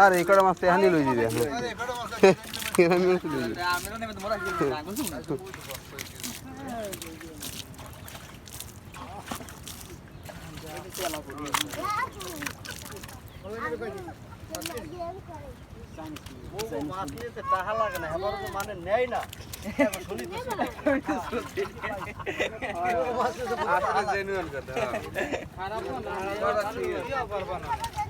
আরে এই কটা মাছ তো এখানে লই দিবে এখানে না মানে নেয় না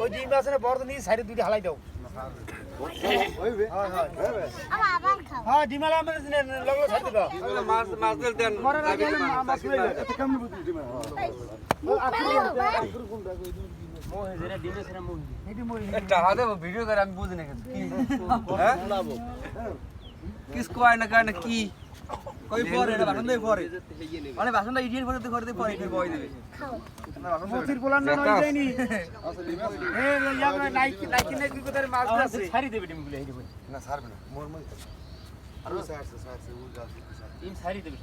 ওই ডিম আছে না বড় নিয়ে দুইটা হালাই দাও হ্যাঁ ডিম আলা লগলো ছাড়তে দাও মাছ মাছ দেন মরার আগে মাছ করে আমি বুঝি না কিস কয় না না কি? কই পরে এটা বাসন দেই পরে। মানে বাসনটা ইডিয়েট করে দিতে করে দিতে পরে বয় দেবে। মতির পোলার না নই যায়নি এ ইয়া নাইকি নাইকি নাইকি কোথায় মাছ আছে? ছাড়ি দেবে ডিমগুলো এই দেবে না ছাড়বে না মোর মধ্যে আরও ছাড়ছে ছাড়ছে উল্টা ডিম ছাড়ি দেবে।